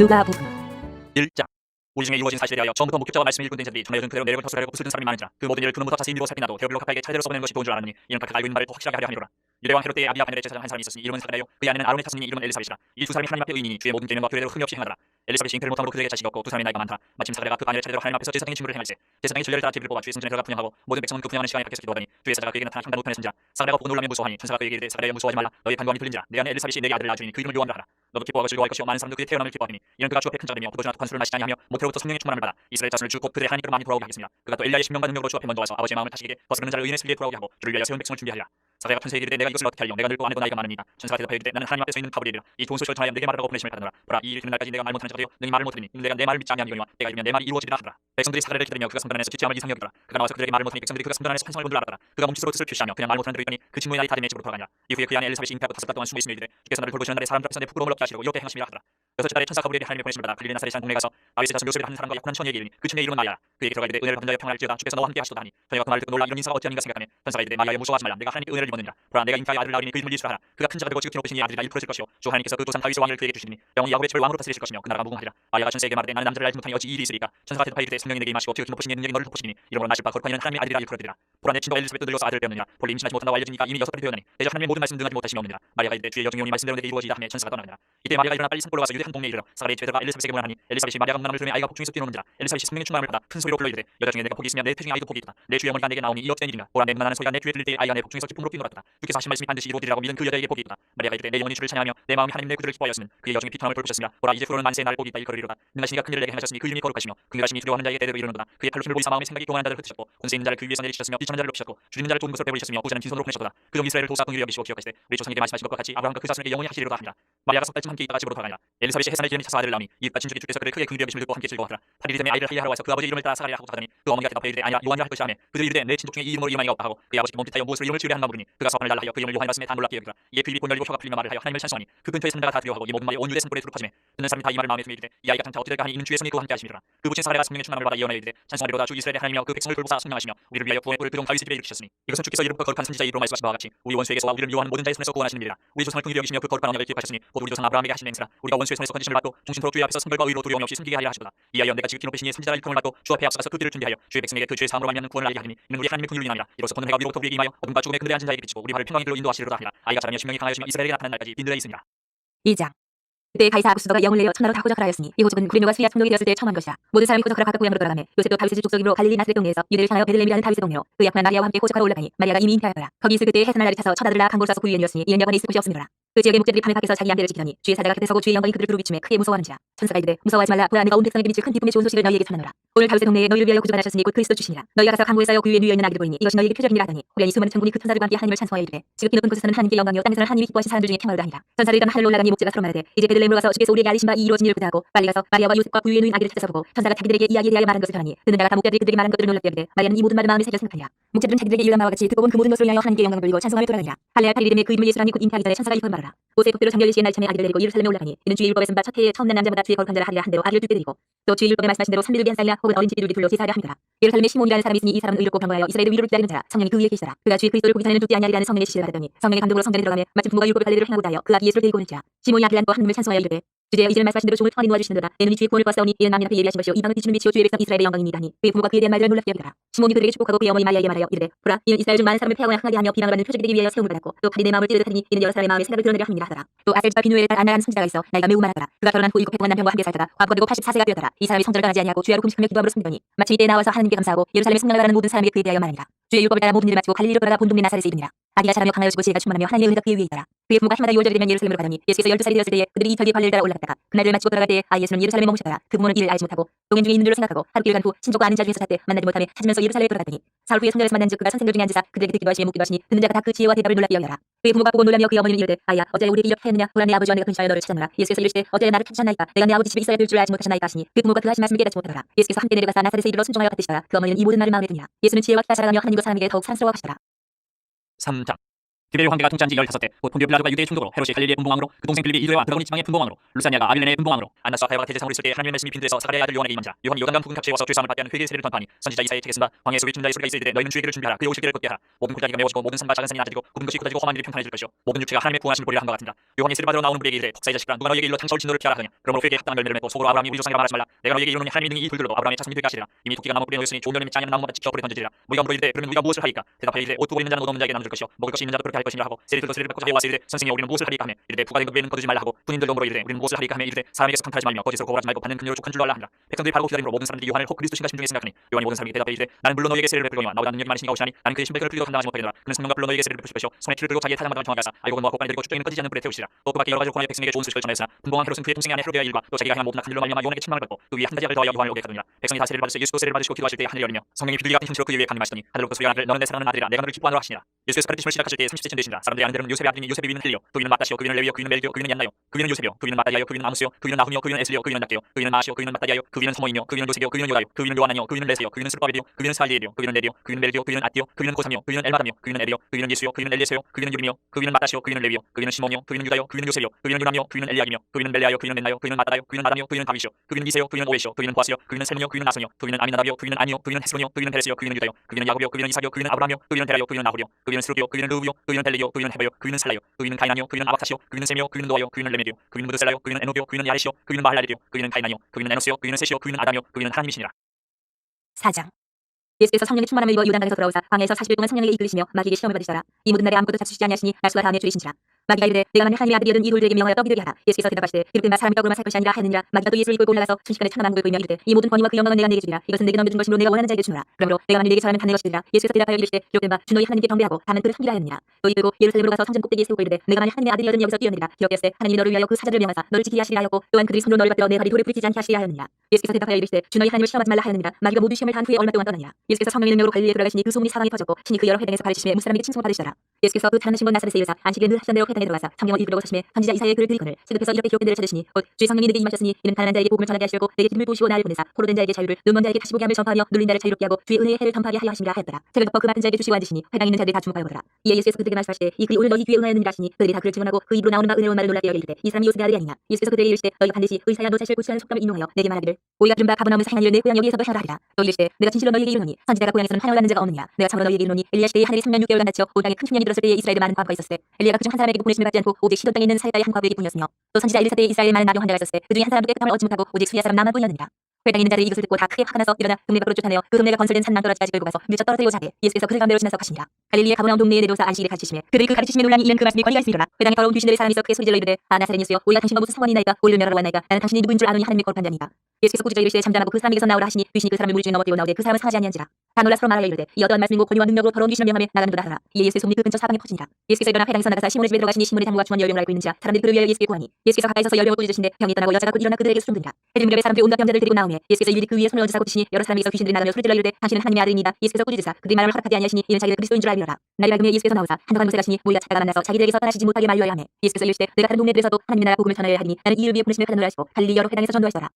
누가복음 1장 우리 중에 이루어진 사실에 대하여 처음부터 목격자와 말씀을 읽은 자들이 전에 여든 그대로 내력을 터스하려고 쓰던 사람이 많은지라. 그 모든 일을 그놈부터 자세히 미루고 살피나도 데어빌로 각하에게 차례로 써보내는 것이 도운 줄 알았느니 이는 각각 알고 있는 바를 더 확실하게 하려 함이로라 유대왕 헤롯 때에 아비야 바넬의 제사장 한 사람이 있었으니 이름은 사가랴요? 그의 아내는 아론의 타순이니 이름은 엘리사벳이라. 이 두 사람이 하나님 앞에 의인이니 주의 모든 계명과 규례대로 흠이 없이 행하더라. 엘리사벳이 잉태를 못함으로 그들에게 자식이 없고 두 사람의 나이가 많다. 마침 사가랴가 그 아내를 차례로 하나님 앞에서 제사장의 직무를 행할세 제사장이 진례를 따라 제비를 뽑아 주의 성전에 들어가 분양하고 모든 백성은 그 분양하는 시간에 밖에서 기도하더니 주의 사자가 그에게 나타나 판단 못하는 신자 사가랴가 보고 놀라며 무서워하니 천사가 그에게 이르되 사가랴여 무서워하지 말라. 너의 간구함이 들린지라 내 아내 엘리사벳이 내게 아들을 낳으리니 그 이름을 요한이라 하라. 너도 기뻐하고 즐거워할 것이요 많은 사람도 그의 태어남을 기뻐하니 이는 그가 주 앞에 큰 그도 전하 독한 술을 마시지 아니하며 모태로부터 성령의 충만함을 받아 이스라엘 자손을 주곧 그들의 하나님께로 많이 돌아오게 하겠습니다. 그가 또 엘리야의 신명과 능력으로 주 앞에 먼저 와서 아버지의 마음을 다시게 벗어는 자를 의인의 슬기에 돌아오게 하고 주를 위하여 세운 백성을 준비하리라 사가랴가 천사에게 이르되 내가 이것을 어떻게 하리요 내가 늙고 아내도 나이가 많으니까 천사가 대답하여 이르되 나는 하나님 앞에 서 있는 가브리엘이라 이 좋은 소식을 전하여 내게 말하라고 보내심을 받았노라 보라. 이 일이 되는 날까지 내가 말 못하는 자가 되어 너희 말을 이는 내가 내 말을 믿지 아니하니거니와 때가 이르면 내 말이 이루어지리라 하더라. 백성들이 사가랴를 기다리며 그가 성전 안에서 지체함을 이상히 여기더라. 그가 나와서 그들에게 말을 못하니 백성들이 그가 성전 안에서 환상을 본줄 알았더라. 그가 몸짓으로 뜻을 표시하며 그냥 말 못하는 대로 있더니 그 친구의 아이 다림의 집으로 돌아가니라. 이후에 그 안에 엘리사벳이 잉태하고 다섯 달 동안 숨어 있으며 이르되 주께서 나를 돌보시는 날에 사람들 앞에서 내 부끄러움을 얻게 하시려고 이렇게 행하심이라 하더라 여섯째 달에 천사 가브리엘이 하나님의 보내심을 받아 갈릴리 나사렛이라는 동네에 가서 아비스 자손 요셉이라는 사람과 약혼한 처녀에게 이르니 그 처녀의 이름은 마야라 그에게 들어가 이르되 은혜를 받은 자여 평안할지어다 주께서 너와 함께 하시도다 하니 처녀가 그 말을 듣고 놀라 이런 인사가 어찌하는가 생각하며 천사가 이르되 마야여 무서워하지 말라. 내가 하나님께 은혜를 입었느니라. 보라 내가 잉태하여 아들을 낳으리니 그 이름을 예수라 하라. 그가 큰 자가 되고 지극히 높으신 이 아들이라 일풀어질 것이요. 주 하나님께서 그 도산 다윗의 왕을 그에게 주시니 영이 야곱의 집을 왕으로 다스리실 것이며 그 나라가 무궁하리라. 마야가 천사에게 말하되 나는 남자를 알지 못하니 어찌 이 일이 있으리까? 천사가 대답하여 이르되 성령이 내게 임하시고 지극히 높으신 덮으시니 이름으로 나실 바 하나님의 하나님의 한 동네에 이르러 사가랴의 제자가 엘리사벳에게 문하니 엘리사벳이 마리아가 문함을 들으며 아이가 복중에서 뛰노는지라 엘리사벳이 성령의 충만함을 받아 큰 소리로 불러 이르되 여자 중에 내가 복이 있으면 내 태중에 아이도 복이 있다. 내 주의 어머니가 내게 나오니 이 어찌된 일이냐 보라 내 문안하는 소리가 내 귀에 들릴 때에 아이가 내 복중에서 기쁨으로 뛰놀았다. 주께서 하신 말씀이 반드시 이루어지리라고 믿은 그 여자에게 복이 있다. 마리아가 이르되 내 영혼이 주를 찬양하며 내 마음이 하나님 내 구주를 기뻐하였으면 그의 여종이 피통함을 돌보셨으며 보라 이제 후로는 만세의 날 복이 있다 일거리로다. 능하 시니가 큰 일을 내게 행하셨으니 그 이름이 거룩하시며 긍휼하심이 두려워하는 자에게 대대로 이르는도다. 그의 팔로 힘을 보이사 마음의 생각이 교만한 자를 흩으셨고 권세 있는 자를 그 위에서 내리시셨으며 비천한 자를 높이셨고 주는 자를 좋은 것으로 배우셨으며 부자는 빈손으로 보내셨도다. 그종 이스라엘을 도사 긍휼히 여기시고 기억하시되 우리 조상에게 말씀하신 것과 같이 아브라함과 그 자손에게 영원히 하시리로다 합니다 마리아가 석 달쯤 함께 있다가 집으로 돌아가니라 엘리사벳이 해산의 기름이 차서 아들을 낳으니 이웃과 친족이 주께서 그를 크게 긍휼히 여기심을 듣고 함께 즐거워하더라 8일이 되매 아이를 하이하러 와서 그 아버지 이름을 따라 사가리라 하고 가더니 그 어머니가 대답하여 이르되 아니야 요한이라 할 것이라 하매 그들이 이르되 내 친족 중에 이 이름으로 이름하이가 없다 하고. 그의 아버지 몸짓하여 무엇으로 이름을 지으려 하는가 물으니 그가 서판을 달라 하여 그 이름을 요한이라 쓰매 다 놀랍게 여기더라. 이에 그 입이 본 열리고 혀가 풀리며 말을 하여 하나님을 찬송하니 그 근처에 산자가 다 두려워하고 이 모든 말이 온 유대 산골에 두루 퍼지매. 듣는 사람이 다 이 말을 마음에 두며 이르되 이 아이가 장차 어떻게 될까 하니 이는 주의 손이 그와 함께 하심이라. 그 부친 사가랴가 성령의 충만함을 받아 예언하여 이르되 찬송하리로다. 주 이스라엘의 하나님이여 그 백성을 돌보사 성령하시며 우리를 위하여 구원의 뿔을 그종 다윗의 집에 일으키셨으니 이것은 주께서 이름부터 거룩한 선지자 이로 말씀하신 바와 같이 우리 원수에게서와 우리를 미워하는 모든 자의 손에서 구원하시는 일이라. 우리 조상을 긍휼히 여기시며 그 거룩한 언약을 기억하셨으니 곧 우리 조상 아브라함에게 하신 맹세라. 우리가 원수의 손에서 건지심을 받고 중심토록 주의 앞에서 성결과 의로 두려움이 없이 숨기게 하려 하시도다. 이 아이여 내가 지극히 높으신 이의 선지자를 일품을 받고 주 앞에 앞서가서 그 길을 준비하여 주의 백성에게 그 주의 사함으로 말미암는 구원을 알게 하리니 이는 우리 하나님의 긍휼이 인함이라. 이로써 보는 해가 위로부터 우리에게 임하여 어둠과 죽음의 그늘에 앉은 자에게 비치고 우리 발을 평강의 길로 인도하시리로다 하니라. 아이가 자라며 신명이 강하여지며 이스라엘에게 나타난 날까지 빈들에 있으니라. 2장 그때 가이사 아구스도가 영을 내어 천하로 다 호적하라였으니 이 호적은 구레노가 수리아 총독이 되었을 때 처음 한 것이라 모든 사람이 호적하러 각각 고향으로 돌아가며 요셉도 다윗의 족속이므로 갈릴리 나스렛 동네에서 유대를 향하여 베들레헴이라는 다윗의 동네로 그 약혼한 마리아와 함께 호적하러 올라가니 마리아가 이미 잉태하였더라. 거기 있을 그때 해산날 날이 차서 낳아 강고를 싸서 구유에 누웠으니 이는 여관에 있을 곳이 없음이로라. 그 지역의 목자들이 밤에 밖에서 자기 양떼를 지키더니 주의 사자가 그때 서고 주의 영광이 그들을 두루비치매 크게 무서워하는지라. 천사가 이르되 무서워하지 말라. 보라 내가 온 백성에게 미칠 큰 기쁨의 좋은 소식을 너희에게 전하노라 오늘 다윗의 동네에 너희를 위하여 구주가 나셨으니 곧 그리스도 주시니라. 너희가 가서 강고에 쌓여 구유에 누워 있는 아기를 보이니? 이것이 너희에게 표적이니라 하더니 호련히 수많은 천군이 그 천사들과 함께 하나님을 찬송하여 이르되 지극히 높은 곳에서는 하나님께 영광이요 땅에서는 하나님이 기뻐하신 사람들 중에 평화를 하니라. 천사를 일단 하늘로 올라가니 목자가 서로 말하되 이제 베들레헴으로 가서 주께서 우리에게 알리신 바 이 이루어진 일을 그대하고 빨리 가서 마리아와 요셉과 구유에 누인 아기를 찾아서 보고 천사가 자기들에게 이야기에 대하여 말한 것을 전하니 듣는 자가 다 목자들이 그들에게 말한 것들을 놀랍게 여기되 마리아는 이 모든 말을 마음에 새겨 생각하니라. 목자들은 자기들에게 일어난 바와 같이 듣고 본 그 모든 것을 위하여 하나님께 영광을 돌리고 찬송하며 돌아가니라. 할례야 팔일이 되매 그 이름을 예수라니 곧 잉태하기 전에 천사가 이걸 말하라. 모세의 법대로 장렬리 시의 날 참에 아기를 데리고 예루살렘에 올라가니 이는 주의 율법에 쓴 바 첫 해에 처음 난 남자보다 주의 거룩한 자를 하리라 한 대로 아기를 둘때 드리고 또 주의 율법에 말씀하신 대로 3일을 위한 쌀이나 혹은 어린 집이 둘기 둘로 제사하려 함이더라 예루살렘에 시몬이라는 사람이 있으니 이 사람은 의롭고 경건하여 이스라엘의 위로를 기다리는 자라. 성령이 그 위에 계시더라. 그가 주의 그리스도를 보기 전에는 죽지 아니하리라는 성령의 지시를 받았더니 성령의 감동으로 성전에 들어가며 마침 부모가 율법의 할례를 행하고자 하여 그 아기 예수를 데리고 오는지라. 시몬이 아기를 안고 하나님을 찬송하여 이르되 주제여 이제는 말씀하신 대로 종을 평안히 놓아주시는도다. 내 눈이 주의 구원을 보았사오니 이는 마음이 앞에 예비하신 것이요. 이방을 비추는 빛이요 주의 백성 이스라엘의 영광입니다 하니 그의 부모가 그에 대한 말들을 놀랍게 여기더라 시몬이 그들에게 축복하고 그의 어머니 마리아에게 말하여 이르되 보라 이는 이스라엘 중 많은 사람을 폐하거나 항하게 하며 비방을 받는 표적이 되기 위하여 세움을 받았고 또 칼이 내 마음을 찌르듯 하니 이는 여러 사람의 마음에 생각을 드러내려 함이라 하더라. 또 아셀과 비누엘의 딸 안나라는 선지자가 있어 나이가 매우 많았더라. 그가 결혼한 후 일곱 동안 남편과 함께 살다가 과부가 되고 84세가 되었더라. 이 사람이 성전을 떠나지 아니하고 주야로 금식하며 기도함으로 섬기더니 마침 이때 나와서 하나님께 감사하고 예루살렘에 승낙을 받는 모든 사람에게 그의 부모가 해마다 유월절이 되면 예루살렘으로 가더니 예수께서 열두 살이 되었을 때에 그들이 이 절기의 관례를 따라 올라갔다가 그날을 마치고 돌아갈 때에 아 예수는 예루살렘에 머무셨더라 그 부모는 이를 알지 못하고 동행 중에 있는 줄로 생각하고 하루 길간 후 친족과 아는 자 중에서 잤대 만나지 못하며 찾으면서 예루살렘에 돌아갔더니 사흘 후에 성전에서 만난 즉 그가 선생들 중에 앉으사 그들에게 듣기도 하시며 묻기도 하시니 듣는 자가 다 그 지혜와 대답을 놀랍게 여겨라. 그의 부모가 보고 놀라며 그의 어머니는 이르되 아야 어제 우리에게 이렇게 했느냐? 보라 내 아버지와 내가 근처하여 너를 찾았노라. 예수께서 이르시되 어제 나를 찾으셨나이까? 내가 내 아버지 집에 있어야 될 줄 알지 못하셨나이까? 하시니 그 부모가 그 하신 말씀을 깨닫지 못하더라. 예수께서 함께 내려가사 나사렛에 이르러 순종하여 받으시더라. 그 어머니는 이 모든 말을 마음에 드니라. 예수는 지혜와 기가 자라가며 하나님과 사람에게 더욱 사랑스러워 하시더라. 3장 디베르 황제가 통치한 지 15대 곧 폰디오 빌라도가 유대의 총독으로 헤롯이 갈릴리의 분봉왕으로 그 동생 빌립이 이도야와 드라고니 지방의 분봉왕으로 루사니아가 아빌레네의 분봉왕으로 안나스와 가야가 대제사장으로 있을 때 하나님의 말씀이 빈들에서 사가랴의 아들 요한에게 임한자 요한이 요단강 부근 탑지에 와서 죄사함을 받게 하는 회개의 세례를 전파하니 선지자 이사의 책에 쓴바 광야에 속에 춘자의 소리가 있을 때 너희는 주의 길을 준비하라. 그의 오실 길을 걷게 하라. 모든 골짜기가 메워지고 모든 산과 작은 산이 낮아지고 굽은 것이 굳어지고 험한 일이 평탄해질 것이요. 모든 육체가 하나님의 구하심을 보리라 한바 같은다. 요한이 세례 받으러 나오는 무리에게 이르되 독사의 자식들아 누가 너희에게 일러 창서울 진노를 피하라 하냐? 그러므로 회개에 합당한 열매를 맺고 속으로 아브라함이 우리 조상이라 말하지 말라. 내가 너희에게 이르노니 하나님이 능히 이 돌들로도 아브라함의 자손이 되게 하시리라. 이미 토끼가 나무 뿌리에 놓였으니 좋은 열매 짜는 나무마다 직접 불에 던지리라. 우리가 물어 이르되 그러면 우리가 무엇을 하리까? 대답하여 이르되 옷 두고 있는 자는 옷 없는 자에게 나눠줄 것이요. 먹을 것이 있는 자도 그렇게 할 것이니라 하고 세례 들도 세례를 받고자 해와서 이르되 선생님 우리는 무엇을 하리까 하며 이르되 부가 된것 외에는 거두지 말라 하고 군인들도 물어 이르되 우리는 무엇을 하리까 하며 이르되 사람에게서 강탈하지 말며 거짓으로 고발하지 말고 받는 긍휼을 족한 줄로 알라 하니라. 백성들이 바로 기다림으로 모든 사람들이 요한을 혹 그리스도신가 심중에 생각하니 요한이 모든 사람에게 대답해 이르되 나는 물론 너희에게 세례를 베풀거니와 나보다 능력이 많으시니가 오시나니 나는 그의 신백을 풀리고 감당하지 못하겠노라. 그는 성령과 불러 너희에게 세례를 베푸실 것이요 손에 피를 들고 자기의 타장마당을 정하게 하사 알고 모아 곡간에 들고 축적에는 꺼지지 않는 불에 태우시라. 또 그밖에 여러 가지로 고난의 백성에게 좋은 소식을 전하였으나 분봉왕 헤롯은 그의 동생의 아내 헤로데아 일과 또 자기가 향한 모든 악한 일로 말미암아 요한에게 책망을 받고 그 위에 한 가지 악을 더하여 요한을 오게 하더니라. 백성이 다 세례를 받으시고 예수도 세례를 받으시고 기도하실 때 하늘이 열리며 성령이 비둘기 같은 형체로 그 위에 강림하시더니 하늘로부터 소리가 나를 너는 내 사랑하는 아들이라. 내가 너를 기뻐하노라 하시니라 예수께서 가르치심을 시작하실 때 30세쯤 되시니라 사람들이 아는 대로는 요셉의 아들이니 요셉의 위는 헬리요 그 위는 마따시요 그 위는 레위요 그 위는 멜기요 그 위는 얀나요 그 위는 요셉이요 그 위는 마따야요 그 위는 아무스요 그 위는 나훔이요 그 위는 에슬리요 그 위는 낙게요 그 위는 마시요 그 위는 마따야요 그 위는 서모이요 그 위는 요셉이요 그 위는 요다요 그 위는 요하나요 그 위는 레세요 그 위는 스르바벨이요 그 위는 살리엘이요 그 위는 네리요 그 위는 멜디요 그 위는 아띠요 그 위는 고삼이요 그 위는 엘마담이요 그 위는 에리요 그 위는 예수요 그 위는 엘리에세요 그 위는 유림이요 그 위는 마따시요 그 위는 레위요 그 위는 시몬이요 그 위는 유다요 그 위는 요셉이요 그 위는 유람이요 그 위는 엘리야김이요 그 위는 멜레아요 그 위는 멘나요 그 위는 마따다요 그 위는 마담이요 그 위는 다윗이요 그 위는 이세요 그 위는 오에시요 그 위는 보아스요 그 위는 셀문이요 그 위는 나손이요 그 위는 아미나답이요 그 위는 아니요 그 위는 헤스론이요 그 위는 페레스요 그 위는 유다요 그 위는 야곱이요 그 위는 이삭이요 그 위는 아브라함이요 그 위는 데라요 그 위는 나홀이요 그 위는 그 위는 르우요 그 위는 벨리요 그 위는 헤베요 그 위는 살라요 그 위는 가이나니요 그 위는 아바타시요 그 위는 세미요 그 위는 노아요 그 위는 레메디요 그 위는 무드셀라요 그 위는 에노비요 그 위는 야레시요 마할랄리요 그 위는 가이나니요 그 위는 에노스요 그 위는 아담이요 그 위는 하나님이시니라. 4장. 예수께서 성령의 충만함을 입어 요단강에서 돌아오사 광야에서 40일 동안 성령에게 이끌리시며 마귀에게 시험을 받으시더라. 이 모든 날에 아무것도 잡수시지 아니하시니 날수가 다음에 줄이신지라 마귀가 이르되 내가 만일 하나님의 아들이거든 이 돌들에게 명하여 떡이 되게 하라. 예수께서 대답하시되 이렇게 마 사람이 떡으로만 살 것이 아니라 하느니라 마귀가 또 예수를 이끌고 올라가서 순식간에 천하만국을 보이며 이르되 이 모든 권위와 그 영광은 내가 내게 주리라. 이것은 내게 넘겨준 것이므로 내가 원하는 자에게 주노라. 그러므로 내가 만일 내게 절하면 다내 것이니라. 예수께서 대답하여 이르시되 기록된 바주 너희 하나님께 경배하고 다는 그를 섬기라 하였느니라. 또 이끌고 예루살렘으로 가서 성전 꼭대기에 세우고 이르되 내가 만일 하나님의 아들이거든 여기서 뛰어내리라. 기록되었을 하나님이 너를 위하여 그 사자를 명하사 너를 지키게 하시리라 하였고 또한 그들이 손으로 너를 받들어 내 발이 돌에 부딪히지 않게 하시리라 하였느니라 예수께서 대답하여 이르시되 주 너희 하나님을 시험하지 말라 하였느니라. 마귀가 모두 시험을 단 후에 얼마 동안 떠나니라 예수께서 성령의 능력으로 갈릴리에 들어가시니 그 소문이 사방에 퍼졌고 신이 그 여러 회당에서 가르치심에 무사람에게 칭송을 받으시더라. 예수께서 그 타는 신분 나사렛에 이르사 안식일에 늘 하시던 대로 회당에 들어가사 성경을 읽으려고 서심해 선지자 이사야의 글을 들이거늘 시급해서 이렇게 기록된 데를 찾으시니 곧 주의 성령이 내게 임하셨으니 이는 가난한 자에게 복음을 전하게 하시고 내게 기름을 부으시고 나를 보내사 포로된 자에게 자유를 눈먼 자에게 다시 보게 함을 전파하며 눌린 자를 자유롭게 하고 주의 은혜의 해를 전파하게 하여 하심이라 하였더라. 책을 덮어 그 맡은 자에게 주시고 앉으시니 회당에 있는 자들이 다 주목하여 보더라. 이에 예수께서 그들에게 말씀하시되 이 글이 오늘 너희 귀에 응하였느니라 하시니 그들이 다 그를 증언하고 그 입으로 나오는 바 은혜로운 말을 놀랍게 여겨 이르되 이 사람이 요셉의 아들이 아니냐. 예수께서 그들에게 이르시되 너희가 반드시 의사야 너 자신을 고치라는 속담을 인용하여 내게 말하기를 우리가 들은 바 가버나움에서 행한 일을 내 고향 여기에서도 하라 하리라. 또 이르시되 내가 진실로 너희에게 이르노니 선지자가 고향에서는 환영을 받는 자가 없느냐? 내가 참으로 너희에게 이르노니 엘리야 시대에 하늘이 3년 6개월간 닫혀 온 땅에 큰 흉년이 들었을 때에 이스라엘에 많은 과부가 있었을 때 엘리야가 그중 한 사람에게도 보내심을 받지 않고 오직 시돈 땅에 있는 사이다의 한 과부에게 뿐이었으며 또 선지자 엘리사 때에 이스라엘에 많은 나병 환자가 있었을 때 그중에 한 사람도 깨끗함을 얻지 못하고 오직 수리아 사람 나만 뿐이었느니라. 회당에 있는 자들이 이것을 듣고 다 크게 화가 나서 일어나 동네 밖으로 쫓아내어 그 동네가 건설된 산낭 떨어지까지 끌고 가서 밀쳐 떨어뜨리고자 하되 예수께서 그들 가운데로 지나서 가시니라. 갈릴리의 가버나움 동네에 내려오사 안식일에 가르치심에 그들이 그 가르치심에 논란이 이는 그 말씀이 권리가 있으리라 회당에 더러운 귀신들의 사람이 있어 크게 소리질러 이르되 아 나사렛 예수여 우리가 당신과 무슨 상관이 있나이까? 우리를 멸하러 왔나이까? 나는 당신이 누구인 줄 아노니 하나님의 거룩한 자니까 예수께서 꾸짖어 이르시되 잠잠하고 그 사람에게서 나오라 하시니 귀신이 그 사람을 무리 중에 넘어뜨리고 나오되 그 사람은 상하지 아니한지라. 다 놀라 서로 말하여 이르되 이 어떠한 말씀이고 권위와 능력으로 더러운 귀신을 명하며 나가는도다 하라. 이에 예수의 소문이 그 근처 사방에 퍼지니라. 예수께서 일어나 회당에서 나가사 시몬의 집에 들어가시니 시몬의 장모가 주머니 열병을 앓고 있는지라 사람들이 그를 위하여 예수께 구하니. 예수께서 가까이 서서 열병을 꾸짖으신데 병이 떠나고 여자가 곧 일어나 그들에게 수종드니라. 해질 무렵에 사람들이 온갖 병자들 데리고 나오매 예수께서 일일이 그 위에 손을 얹으사 고 치시니 여러 사람에게서 귀신들이 나가며 소리질러 이르되 당신은 하나님의 아들입니다. 예수께서 꾸짖으사 그들이 말을 허락하지 아니하시니 이는 자기를 그리스도인 줄 알리라. 날이 밝음에 예수께서 나오사 한동안 무쇠 가시니 모이가 찾다가 만나서 자기들에게서 떠나시지 못하게 말려야 하매 예수께서 이르시되 내가 다른 동네들에서도 하나님 나라 복음을 전하여야 하니 나는 이일 위에 보내심을 줄 아시고 갈릴리 여러 회당에서 전도하시더라